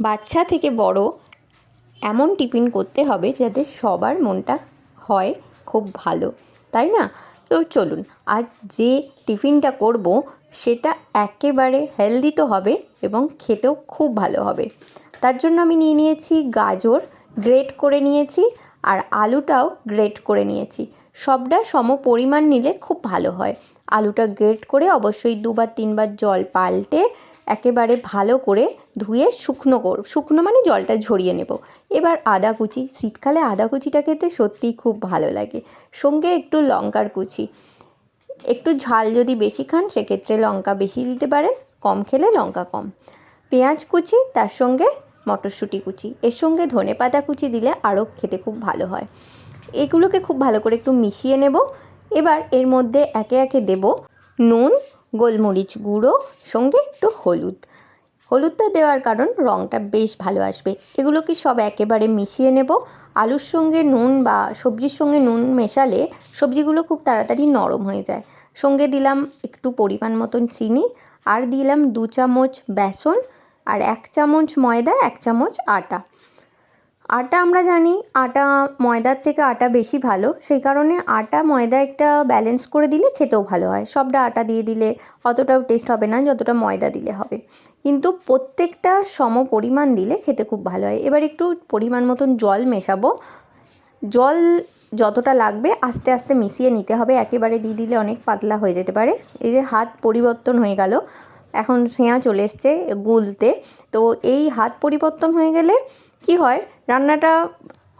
বাচ্চা থেকে বড় এমন টিফিন করতে হবে যাতে সবার মনটা হয় খুব ভালো, তাই না? তো চলুন, আজ যে টিফিনটা করব সেটা একেবারে হেলদি তো হবে এবং খেতেও খুব ভালো হবে। তার জন্য আমি নিয়ে নিয়েছি গাজর গ্রেট করে নিয়েছি আর আলুটাও গ্রেট করে নিয়েছি। সবটা সম পরিমাণ নিলে খুব ভালো হয়। আলুটা গ্রেট করে অবশ্যই দুবার তিনবার জল পাল্টে একেবারে ভালো করে ধুয়ে শুকনো কর, শুকনো মানে জলটা ঝরিয়ে নেব। এবার আদা কুচি, শীতকালে আদা কুচিটা খেতে সত্যিই খুব ভালো লাগে। সঙ্গে একটু লঙ্কার কুচি। একটু ঝাল যদি বেশি খান, সেক্ষেত্রে লঙ্কা বেশি দিতে পারেন, কম খেলে লঙ্কা কম। পেঁয়াজ কুচি, তার সঙ্গে মটরশুঁটি কুচি। এর সঙ্গে ধনে পাতা কুচি দিলে আরও খেতে খুব ভালো হয়। এগুলোকে খুব ভালো করে একটু মিশিয়ে নেব। এবার এর মধ্যে একে একে দেব নুন গোলমরিচ গুঁড়ো, সঙ্গে একটু হলুদ। হলুদটা দেওয়ার কারণ রঙটা বেশ ভালো আসবে। এগুলোকে সব একেবারে মিশিয়ে নেব। আলুর সঙ্গে নুন বা সবজির সঙ্গে নুন মেশালে সবজিগুলো খুব তাড়াতাড়ি নরম হয়ে যায়। সঙ্গে দিলাম একটু পরিমাণ মতন চিনি, আর দিলাম দু চামচ বেসন, আর এক চামচ ময়দা, এক চামচ আটা। আটা আমরা জানি, আটা ময়দার থেকে আটা বেশি ভালো। সেই কারণে আটা, ময়দা একটা ব্যালেন্স করে দিলে খেতেও ভালো হয়। সবটা আটা দিয়ে দিলে অতটাও টেস্ট হবে না, যতটা ময়দা দিলে হবে। কিন্তু প্রত্যেকটা সম পরিমাণ দিলে খেতে খুব ভালো হয়। এবার একটু পরিমাণ মতন জল মেশাবো। জল যতটা লাগবে আস্তে আস্তে মিশিয়ে নিতে হবে। একেবারে দিয়ে দিলে অনেক পাতলা হয়ে যেতে পারে। এই যে হাত পরিবর্তন হয়ে গেল। এখন সেঁয়া চলে এসছে গুলতে। তো এই হাত পরিবর্তন হয়ে গেলে কি হয়? রান্নাটা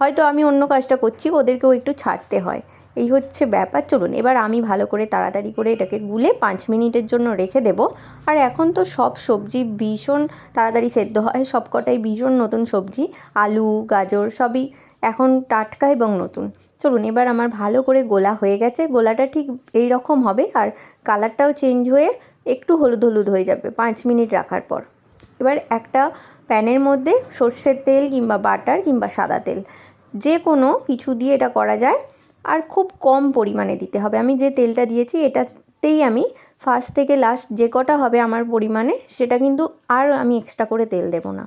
হয়তো আমি অন্য কাজটা করছি, ওদেরকেও একটু ছাড়তে হয়। এই হচ্ছে ব্যাপার। চলুন, এবার আমি ভালো করে তাড়াতাড়ি করে এটাকে গুলে পাঁচ মিনিটের জন্য রেখে দেবো। আর এখন তো সব সবজি ভীষণ তাড়াতাড়ি সেদ্ধ হয়। সব কটাই ভীষণ নতুন সবজি। আলু, গাজর সবই এখন টাটকা এবং নতুন। চলুন, এবার আমার ভালো করে গোলা হয়ে গেছে। গোলাটা ঠিক এই রকম হবে। আর কালারটাও চেঞ্জ হয়ে একটু হলুদ হলুদ হয়ে যাবে পাঁচ মিনিট রাখার পর। এবার একটা প্যানের মধ্যে সর্ষের তেল কিংবা বাটার কিংবা সাদা তেল, যে কোনো কিছু দিয়ে এটা করা যায় আর খুব কম পরিমাণে দিতে হবে। আমি যে তেলটা দিয়েছি এটাতেই আমি ফার্স্ট থেকে লাস্ট যে কটা হবে আমার পরিমাণে, সেটা কিন্তু আর আমি এক্সট্রা করে তেল দেবো না।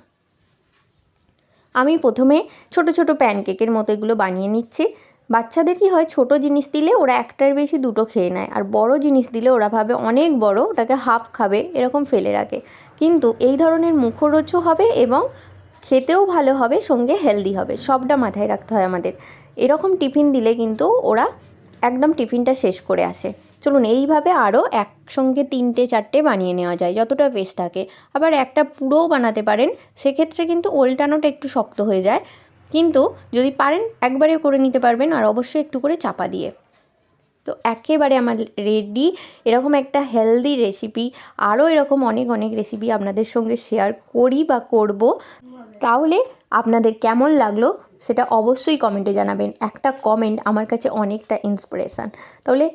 আমি প্রথমে ছোট ছোট প্যানকেকের মতো এগুলো বানিয়ে নিচ্ছি। বাচ্চাদের কি হয়, ছোট জিনিস দিলে ওরা একটার বেশি দুটো খেয়ে নেয়, আর বড় জিনিস দিলে ওরা ভাবে অনেক বড়, ওটাকে হাফ খাবে, এরকম ফেলে রাখে। কিন্তু এই ধরনের মুখরোচও হবে এবং খেতেও ভালো হবে, সঙ্গে হেলদি হবে, সবটা মাথায় রাখতে হয় আমাদের। এরকম টিফিন দিলে কিন্তু ওরা একদম টিফিনটা শেষ করে আসে। চলুন এইভাবে আরও একসঙ্গে তিনটে, চারটে বানিয়ে নেওয়া যায়, যতটা বেশ থাকে। আবার একটা পুরোও বানাতে পারেন, সেক্ষেত্রে কিন্তু ওল্টানোটা একটু শক্ত হয়ে যায়। কিন্তু যদি পারেন একবারে করে নিতে পারবেন আর অবশ্যই একটু করে চাপা দিয়ে। তো একেবারে আমার রেডি। এরকম একটা হেলদি রেসিপি, আরও এরকম অনেক অনেক রেসিপি আপনাদের সঙ্গে শেয়ার করি বা করব। তাহলে আপনাদের কেমন লাগল সেটা অবশ্যই কমেন্টে জানাবেন। একটা কমেন্ট আমার কাছে অনেকটা ইন্সপিরেশান তাহলে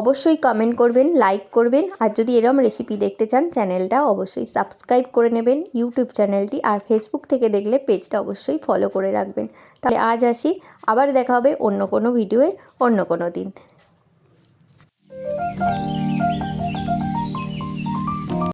অবশ্যই কমেন্ট করবেন লাইক করবেন, আর যদি এরম রেসিপি দেখতে চান চ্যানেলটা অবশ্যই সাবস্ক্রাইব করে নেবেন ইউটিউব চ্যানেলটি আর ফেসবুক থেকে দেখলে পেজটা অবশ্যই ফলো করে রাখবেন। তাহলে আজ আসি, আবার দেখা হবে অন্য কোনো ভিডিওয়ে অন্য কোনো দিন।